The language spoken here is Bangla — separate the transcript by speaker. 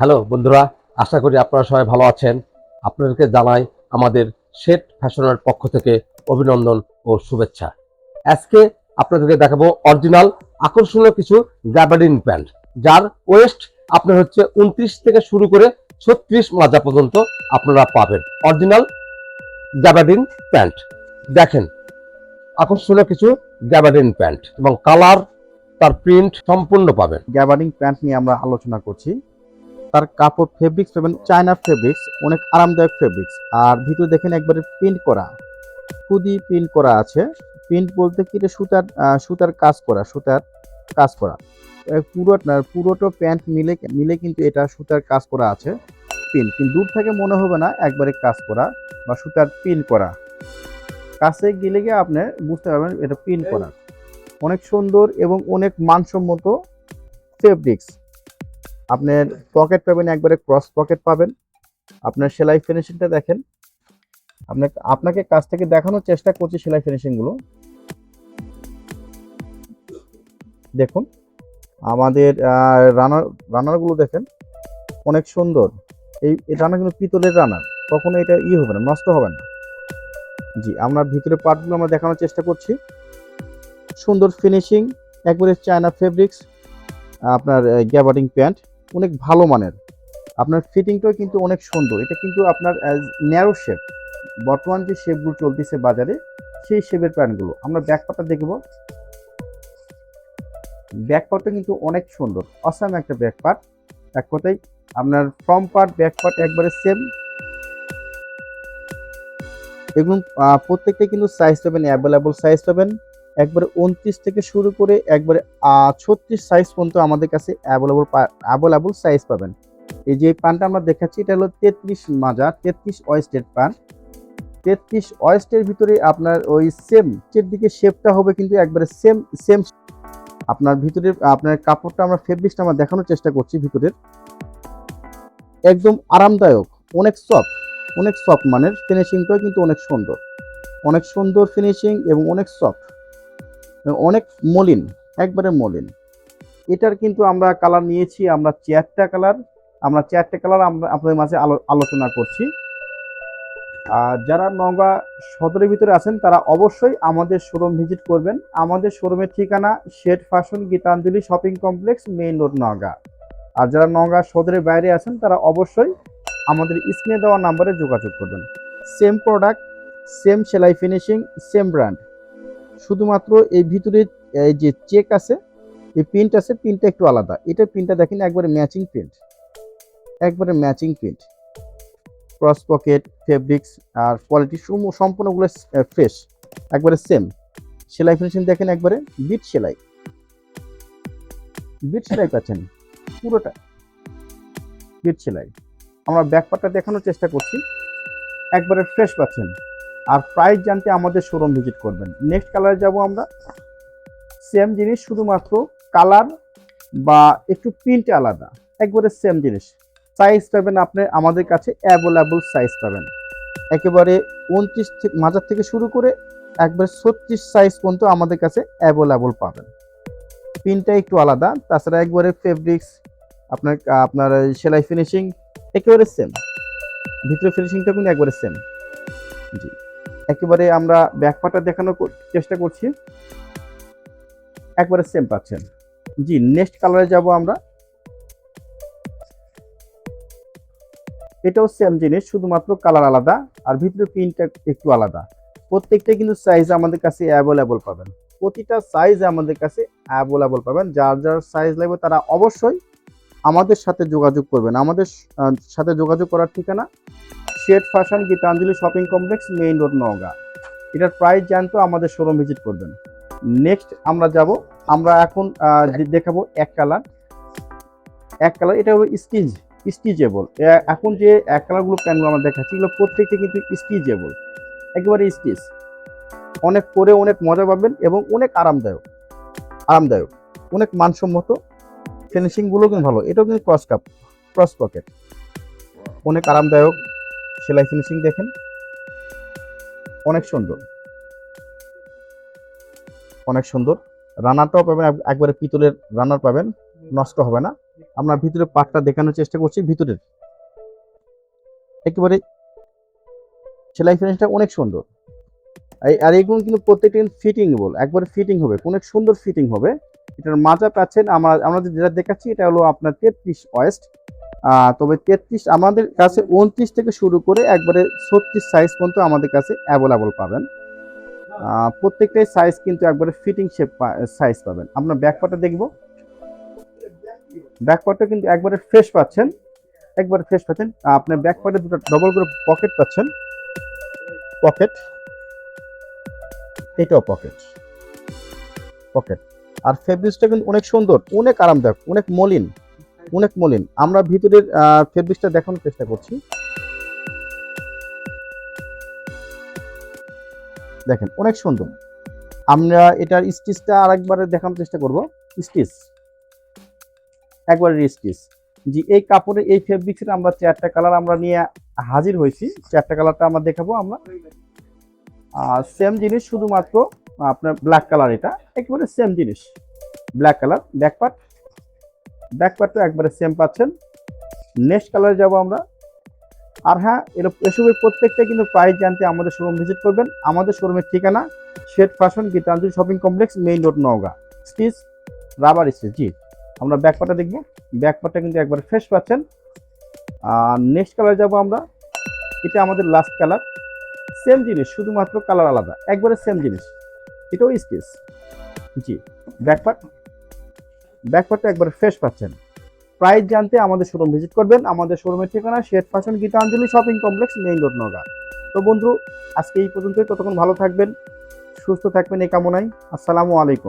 Speaker 1: হ্যালো বন্ধুরা, আশা করি আপনারা সবাই ভালো আছেন। আপনাদেরকে জানাই আমাদের শেট ফ্যাশনের পক্ষ থেকে অভিনন্দন ও শুভেচ্ছা। আজকে আপনাদেরকে দেখাবো অরিজিনাল, আকর্ষণীয় কিছু গ্যাবার্ডিন প্যান্ট, যার ওয়েস্ট আপনার হচ্ছে উনত্রিশ থেকে শুরু করে ছত্রিশ মাজা পর্যন্ত আপনারা পাবেন। Original gabardine pant. দেখেন, আকর্ষণীয় কিছু গ্যাবার্ডিন প্যান্ট এবং কালার তার প্রিন্ট সম্পূর্ণ পাবেন।
Speaker 2: গ্যাবার্ডিং প্যান্ট নিয়ে আমরা আলোচনা করছি। তার কাপড় ফেব্রিক্স পাবেন চায়না ফেব্রিক্স অনেক আরামদায়ক ফেব্রিক্স আর ভিতরে দেখেন একবারে প্রিন্ট করা। খুদি প্রিন্ট করা আছে। প্রিন্ট বলতে কি? সুতার সুতার কাজ করা সুতার কাজ করা। পুরো পুরোটো প্যান্ট মিলে মিলে কিন্তু এটা সুতার কাজ করা আছে। প্রিন্ট কিন্তু দূর থেকে মনে হবে না একবারে কাজ করা বা সুতার প্রিন্ট করা। কাছে গেলে গিয়ে আপনি বুঝতে পারবেন এটা প্রিন্ট করা। অনেক সুন্দর এবং অনেক মানসম্মত ফেব্রিক্স আপনার পকেট পাবেন, একবারে ক্রস পকেট পাবেন। আপনার সেলাই ফিনিশিংটা দেখেন। আপনাকে আপনাকে কাছ থেকে দেখানোর চেষ্টা করছি সেলাই ফিনিশিংগুলো দেখুন, আমাদের রানার রানারগুলো দেখেন, অনেক সুন্দর। এই রানার কিন্তু পিতলের রানার কখনো এটা ই হবে না, নষ্ট হবে না। জি, আমরা ভিতরে পার্টগুলো আমরা দেখানোর চেষ্টা করছি। সুন্দর ফিনিশিং একবারে চায়না ফেব্রিক্স আপনার গ্যাবার্ডিং প্যান্ট অনেক ভালো মানের। আপনার ফিটিংটাও কিন্তু অনেক সুন্দর। এটা কিন্তু আপনার অ্যাজ ন্যারো শেপ বর্তমান যে শেপগুলো চলতেছে বাজারে সেই শেপের প্যান্টগুলো। আমরা ব্যাকপার্টটা দেখব ব্যাকপার্টটা কিন্তু অনেক সুন্দর। অসাম একটা ব্যাকপার্ট এক কথায় আপনার ফ্রম পার্ট ব্যাকপার্ট একবারে সেম আহ, প্রত্যেকটা কিন্তু সাইজ পাবেন অ্যাভেলেবল সাইজ পাবেন। একবারে উনত্রিশ থেকে শুরু করে একবারে ছত্রিশ সাইজ পর্যন্ত আমাদের কাছে অ্যাভেলেবল অ্যাভেলেবল সাইজ পাবেন। এই যে প্যান্টটা আমরা দেখাচ্ছি, এটা হলো তেত্রিশ মাজা তেত্রিশ ওয়েস্টের প্যান্ট তেত্রিশ ওয়েস্টের ভিতরে আপনার ওই সেম নিচের দিকে শেপটা হবে কিন্তু একবারে সেম সেম আপনার ভিতরে, আপনার কাপড়টা আমরা ফেব্রিক্সটা আমরা দেখানোর চেষ্টা করছি ভিতরের। একদম আরামদায়ক, অনেক সফট অনেক সফট মানের ফিনিশিংটাও কিন্তু অনেক সুন্দর। অনেক সুন্দর ফিনিশিং এবং অনেক সফট অনেক মলিন, একবারে মলিন। এটার কিন্তু আমরা কালার নিয়েছি, আমরা চারটা কালার আমরা চারটে কালার আমরা আপনাদের মাঝে আলো- আলোচনা করছি। আর যারা নওগাঁ সদরের ভিতরে আছেন, তারা অবশ্যই আমাদের শোরুম ভিজিট করবেন। আমাদের শোরুমের ঠিকানা shade fashion Gitanjali shopping complex, main road, Naogaon. আর যারা নওগাঁ সদরের বাইরে আছেন, তারা অবশ্যই আমাদের স্ক্রিনে দেওয়া নাম্বারে যোগাযোগ করবেন। সেম প্রোডাক্ট সেম সেলাই ফিনিশিং সেম ব্র্যান্ড শুধুমাত্র এই ভিতরে, এই যে চেক আছে, এই প্রিন্ট আছে প্রিন্টটা একটু আলাদা। এটার প্রিন্টটা দেখেন, একবারে ম্যাচিং প্রিন্ট একবারে matching print cross pocket fabrics আর কোয়ালিটি সম্পূর্ণগুলো ফ্রেশ একবারে সেম সেলাই ফিনিশিং দেখেন একবারে বিট সেলাই। বিট সেলাই পাচ্ছেন, পুরোটা। বিট সেলাই। আমরা ব্যাকপার্টটা দেখানোর চেষ্টা করছি। একবারে ফ্রেশ পাচ্ছেন। আর প্রাইস জানতে আমাদের শোরুম ভিজিট করবেন। নেক্সট কালারে যাব আমরা। সেম জিনিস, শুধুমাত্র কালার বা একটু প্রিন্ট আলাদা। একবারে সেম জিনিস। সাইজ পাবেন আপনি, আমাদের কাছে অ্যাভেলেবল সাইজ পাবেন। একেবারে উনত্রিশ থেকে মাজার থেকে শুরু করে একবারে ছত্রিশ সাইজ পর্যন্ত আমাদের কাছে অ্যাভেলেবল পাবেন। প্রিন্টটা একটু আলাদা, তাছাড়া একবারে ফেব্রিক্স আপনার আপনার সেলাই ফিনিশিং একেবারে সেম ভিতরে ফিনিশিংটা কিন্তু একবারে সেম জি। একেবারে আমরা ব্যাকপাটা দেখানোর চেষ্টা করছি। একবারে সেম পাচ্ছেন। জি নেক্সট কালারে যাব আমরা। এটাও সেম জিনিস, শুধুমাত্র কালার আলাদা, আর ভিতরে প্রিন্টটা একটু আলাদা। প্রত্যেকটা কিন্তু সাইজ আমাদের কাছে অ্যাভেলেবল পাবেন। প্রতিটা সাইজ আমাদের কাছে অ্যাভেলেবল পাবেন। যার যার সাইজ লাগবে তারা অবশ্যই আমাদের সাথে যোগাযোগ করবেন। আমাদের সাথে যোগাযোগ করার ঠিকানা shade fashion Gitanjali shopping complex main road Naogaon. এটার প্রাইস জানতো আমাদের শোরুম ভিজিট করবেন। নেক্সট আমরা যাব আমরা এখন দেখাবো এক কালার এক কালার এটা হলো স্টিচ স্টিচেবল এখন যে এক কালারগুলো প্যান্টগুলো আমরা দেখাচ্ছি এগুলো প্রত্যেকটা কিন্তু স্টিচেবল একেবারে স্টিচ অনেক পরে অনেক মজা পাবেন এবং অনেক আরামদায়ক। আরামদায়ক। অনেক মানসম্মত। ফিনিশিংগুলো কিন্তু ভালো। এটাও কিন্তু ক্রস কাপ ক্রস পকেট অনেক আরামদায়ক। সেলাই ফিনিশিং দেখেন। অনেক সুন্দর। অনেক সুন্দর। রানারটাও পাবেন, এক- একবারে পিতলের রানার পাবেন, নষ্ট হবে না। আমরা ভিতরে পাটটা দেখানোর চেষ্টা করছি, ভিতরের। একেবারে সেলাই ফিনিশটা অনেক সুন্দর। আর এগুলো কিন্তু প্রত্যেকটা ফিটিং বল, একবারে ফিটিং হবে অনেক সুন্দর ফিটিং হবে। এটার মাজা পাচ্ছেন, আমরা আমরা যেটা দেখাচ্ছি, এটা হলো আপনার তেত্রিশ ওয়েস্ট তবে তেত্রিশ, আমাদের কাছে উনত্রিশ থেকে শুরু করে একবারে ছত্রিশ সাইজ পর্যন্ত আমাদের কাছে অ্যাভেলেবল পাবেন। প্রত্যেকটাই সাইজ কিন্তু একবারে ফিটিং শেপ সাইজ পাবেন। আপনার ব্যাকপার্টটা দেখব। ব্যাকপার্টটা কিন্তু একবারে ফ্রেশ পাচ্ছেন। একবারে ফ্রেশ পাচ্ছেন। আপনার ব্যাকপার্টে দুটো ডবল করে পকেট পাচ্ছেন। পকেট এটাও পকেট পকেট আর ফেব্রিক্সটা কিন্তু অনেক সুন্দর, অনেক আরামদায়ক, অনেক মলিন। অনেক মলিন। আমরা ভিতরের ফেব্রিক্সটা দেখানোর চেষ্টা করছি। দেখেন, অনেক সুন্দর। আমরা এটার স্টিচটা আরেকবারে দেখানোর চেষ্টা করব। স্টিচ একবারে স্টিচ জি এই কাপড়ের, এই ফেব্রিক্সের আমরা চারটা কালার আমরা নিয়ে হাজির হয়েছি। চারটা কালারটা আমরা দেখাবো আমরা। সেম জিনিস শুধুমাত্র আপনার ব্ল্যাক কালার এটা। একেবারে সেম জিনিস। Black colour back part back পার্টটা একবারে সেম পাচ্ছেন। নেক্সট কালারে যাব আমরা। আর হ্যাঁ এসবের প্রত্যেকটা কিন্তু প্রাইস জানতে আমাদের শোরুম ভিজিট করবেন। আমাদের শোরুমের ঠিকানা shade fashion Gitanjali shopping complex main road Naogaon stitch rubber stitch জি। আমরা ব্যাক পার্টটা দেখব। ব্যাক পার্টটা কিন্তু একবারে ফ্রেশ পাচ্ছেন। আর নেক্সট কালার যাব আমরা। এটা আমাদের লাস্ট কালার সেম জিনিস, শুধুমাত্র কালার আলাদা। একবারে সেম জিনিস। এটাও স্টিচ জি ব্যাক পার্ট একবার একবারে ফ্রেশ পাচ্ছেন। প্রাইস জানতে আমাদের শোরুম ভিজিট করবেন। আমাদের শোরুমের ঠিকানা shade fashion Gitanjali shopping complex, main road Naogaon তো বন্ধু, আজকে এই পর্যন্তই। ততক্ষণ ভালো থাকবেন, সুস্থ থাকবেন এই কামনায়। আসসালামু আলাইকুম।